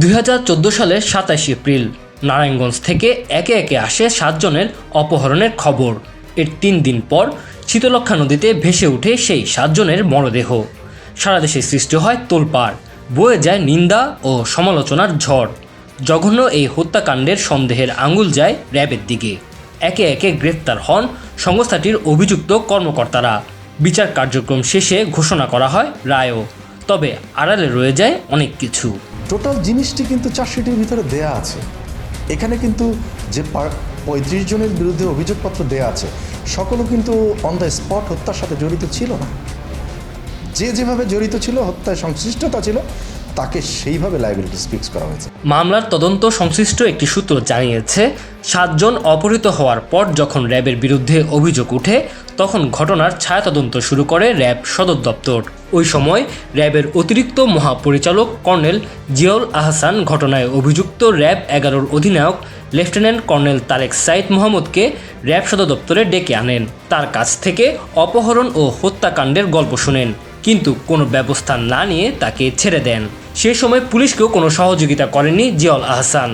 দুই হাজার চোদ্দ সালের সাতাশ এপ্রিল, নারায়ণগঞ্জ থেকে একে একে আসে সাতজনের অপহরণের খবর। এর তিন দিন পর শীতলক্ষা নদীতে ভেসে ওঠে সেই সাতজনের মরদেহ। সারা দেশে সৃষ্টি হয় তোলপাড়, বয়ে যায় নিন্দা ও সমালোচনার ঝড়। জঘন্য এই হত্যাকাণ্ডের সন্দেহের আঙুল যায় র্যাবের দিকে। একে একে গ্রেপ্তার হন সংস্থাটির অভিযুক্ত কর্মকর্তারা। বিচার কার্যক্রম শেষে ঘোষণা করা হয় রায়ও। তবে আড়ালে রয়ে যায় অনেক কিছু। টোটাল জিনিসটি কিন্তু চার্জশিটের ভিতরে দেয়া আছে। এখানে কিন্তু যে পঁয়ত্রিশ জনের বিরুদ্ধে অভিযোগপত্র দেয়া আছে, সকলও কিন্তু অন দ্য স্পট হত্যার সাথে জড়িত ছিল না। যে যেভাবে জড়িত ছিল, হত্যায় সংশ্লিষ্টতা ছিল তাকে সেইভাবে লাইবিলিটি ফিক্স করা হয়েছে। মামলার তদন্ত সংশ্লিষ্ট একটি সূত্র জানিয়েছে, সাতজন অপহৃত হওয়ার পর যখন র্যাবের বিরুদ্ধে অভিযোগ উঠে তখন ঘটনার ছায়া তদন্ত শুরু করে র্যাব সদর দপ্তর। ওই সময় র্যাবের অতিরিক্ত মহাপরিচালক কর্নেল জিয়াউল আহসান ঘটনায় অভিযুক্ত র্যাব এগারোর অধিনায়ক লেফটেন্যান্ট কর্নেল তারেক সাইদ মোহাম্মদকে র্যাব সদর দপ্তরে ডেকে আনেন। তার কাছ থেকে অপহরণ ও হত্যাকাণ্ডের গল্প শুনেন, কিন্তু কোনো ব্যবস্থা না নিয়ে তাকে ছেড়ে দেন। সে সময় পুলিশকেও কোনো সহযোগিতা করেননি জিয়াউল আহসান।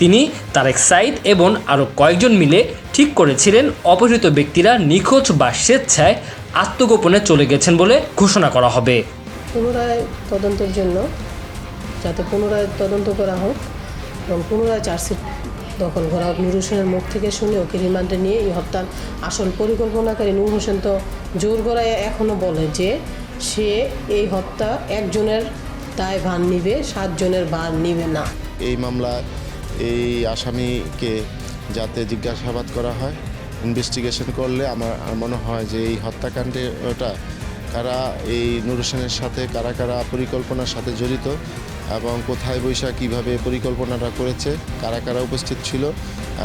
তিনি, তারেক সাইদ এবং আরও কয়েকজন মিলে ঠিক করেছিলেন, অপহৃত ব্যক্তিরা নিখোঁজ বা স্বেচ্ছায় আত্মগোপনে চলে গেছেন বলে ঘোষণা করা হবে। পুনরায় তদন্তের জন্য, যাতে পুনরায় তদন্ত করা হোক এবং পুনরায় চার্জশিট দখল করা হোক নুর হোসেনের মুখ থেকে শুনে ওকে রিমান্ডে নিয়ে এই হত্যার আসল পরিকল্পনাকারী নূর হোসেন তো জোর গড়ায় এখনও বলে যে সে এই হত্যা একজনের দায় ভার নিবে, সাতজনের ভার নিবে না। এই মামলা, এই আসামিকে যাতে জিজ্ঞাসাবাদ করা হয় ইনভেস্টিগেশন করলে আমার মনে হয় যে এই হত্যাকাণ্ডে ওটা কারা, এই নুর হোসেনের সাথে কারা কারা পরিকল্পনার সাথে জড়িত এবং কোথায় বৈশা কীভাবে পরিকল্পনাটা করেছে, কারা কারা উপস্থিত ছিল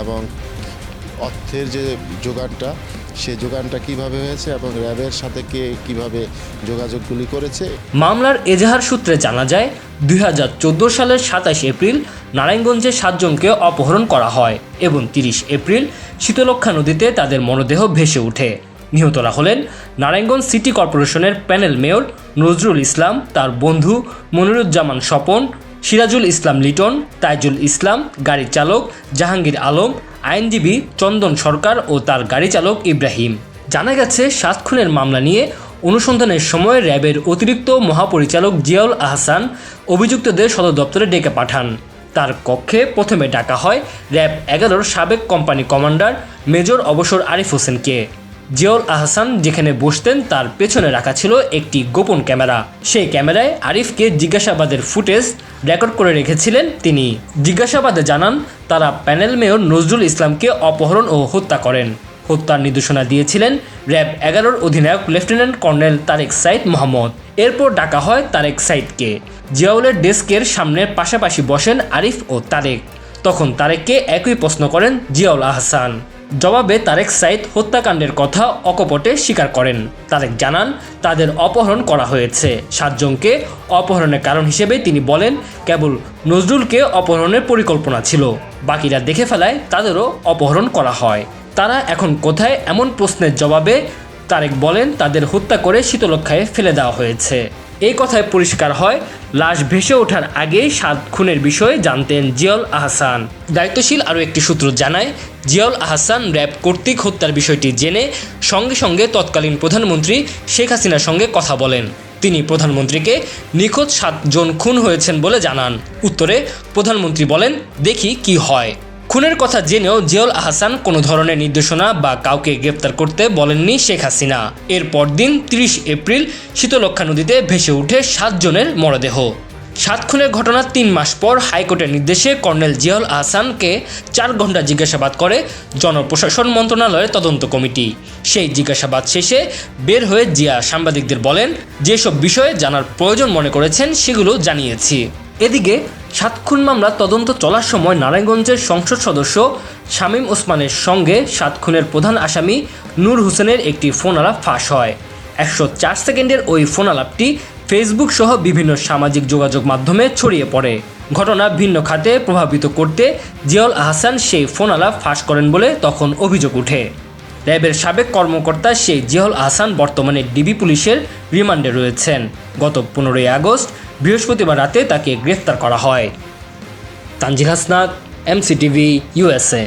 এবং অর্থের যে যোগানটা, সে যোগানটা কীভাবে হয়েছে এবং র্যাবের সাথে কে কীভাবে যোগাযোগগুলি করেছে? মামলার এজাহার সূত্রে জানা যায়, দুই হাজার চোদ্দ সালের সাতাশ এপ্রিল নারায়ণগঞ্জে সাতজনকে অপহরণ করা হয় এবং তিরিশ এপ্রিল শীতলক্ষা নদীতে তাদের মরদেহ ভেসে ওঠে। নিহতরা হলেন নারায়ণগঞ্জ সিটি কর্পোরেশনের প্যানেল মেয়র নজরুল ইসলাম, তার বন্ধু মনিরুজ্জামান স্বপন, সিরাজুল ইসলাম লিটন, তাইজুল ইসলাম, গাড়ির চালক জাহাঙ্গীর আলম আইনজীবী চন্দন সরকার ও তার গাড়ি চালক ইব্রাহিম। জানা গেছে, সাত খুনের মামলা নিয়ে অনুসন্ধানের সময় র্যাবের অতিরিক্ত মহাপরিচালক জিয়াউল আহসান অভিযুক্তদের সদর দপ্তরে ডেকে পাঠান। তার কক্ষে প্রথমে ডাকা হয় র্যাব এগারোর সাবেক কোম্পানি কমান্ডার মেজর অবসর আরিফ হোসেনকে। জিয়াউল আহসান যেখানে বসতেন, তার পেছনে রাখা ছিল একটি গোপন ক্যামেরা। সেই ক্যামেরায় আরিফকে জিজ্ঞাসাবাদের ফুটেজ রেকর্ড করে রেখেছিলেন তিনি। জিজ্ঞাসাবাদে জানান, তারা প্যানেল মেয়র নজরুল ইসলামকে অপহরণ ও হত্যা করেন। হত্যার নির্দেশনা দিয়েছিলেন র্যাব এগারোর অধিনায়ক লেফটেন্যান্ট কর্নেল তারেক সাইদ মোহাম্মদ। এরপর ডাকা হয় তারেক সাইদকে। জিয়াউলের ডেস্কের সামনে পাশাপাশি বসেন আরিফ ও তারেক। তখন তারেককে একই প্রশ্ন করেন জিয়াউল আহসান। জবাবে তারেক সাইদ হত্যাকাণ্ডের কথা অকপটে স্বীকার করেন। তারেক জানান, তাদের অপহরণ করা হয়েছে। সাতজনকে অপহরণের কারণ হিসেবে তিনি বলেন, কেবল নজরুলকে অপহরণের পরিকল্পনা ছিল। বাকিরা দেখে ফেলায় তাদেরও অপহরণ করা হয়। তারা এখন কোথায় এমন প্রশ্নের জবাবে তারেক বলেন, তাদের হত্যা করে শীতলক্ষায় ফেলে দেওয়া হয়েছে। এই কথায় পরিষ্কার হয় লাশ ভেসে ওঠার আগেই সাত খুনের বিষয়ে জানতেন জিয়াউল আহসান। দায়িত্বশীল আরও একটি সূত্র জানায়, জিয়াউল আহসান র্যাব কর্তৃক হত্যার বিষয়টি জেনে সঙ্গে সঙ্গে তৎকালীন প্রধানমন্ত্রী শেখ হাসিনার সঙ্গে কথা বলেন। তিনি প্রধানমন্ত্রীকে নিখোঁজ সাতজন খুন হয়েছেন বলে জানান। উত্তরে প্রধানমন্ত্রী বলেন, দেখি কি হয়। খুনের কথা জেনেও জিয়াউল আহসান কোনো ধরনের নির্দেশনা বা কাউকে গ্রেপ্তার করতে বলেননি শেখ হাসিনা। এর পরদিন তিরিশ এপ্রিল শীতলক্ষা নদীতে ভেসে উঠে সাতজনের মরদেহ। সাত খুনের ঘটনার তিন মাস পর হাইকোর্টের নির্দেশে কর্নেল জিয়াউল আহসানকে চার ঘণ্টা জিজ্ঞাসাবাদ করে জনপ্রশাসন মন্ত্রণালয়ের তদন্ত কমিটি। সেই জিজ্ঞাসাবাদ শেষে বের হয়ে জিয়া সাংবাদিকদের বলেন, যেসব বিষয়ে জানার প্রয়োজন মনে করেছেন সেগুলো জানিয়েছি। এদিকে সাত খুন মামলা তদন্ত চলার সময় নারায়ণগঞ্জের সংসদ সদস্য শামীম ওসমানের সঙ্গে সাত খুনের প্রধান আসামি নূর হোসেনের একটি ফোন আলাপ ফাঁস হয়। একশো চার সেকেন্ডের ওই ফোন আলাপটি ফেসবুক সহ বিভিন্ন সামাজিক যোগাযোগ মাধ্যমে ছড়িয়ে পড়ে। ঘটনা ভিন্ন খাতে প্রভাবিত করতে জিয়াউল আহসান সেই ফোন আলাপ ফাঁস করেন বলে তখন অভিযোগ ওঠে। র্যাবের সাবেক কর্মকর্তা সেই জিয়াউল আহসান বর্তমানে ডিবি পুলিশের রিমান্ডে রয়েছেন। গত পনেরোই আগস্ট বৃহস্পতিবার রাতে তাকে গ্রেফতার করা হয়। Tanzil হাসনাক MCTV USA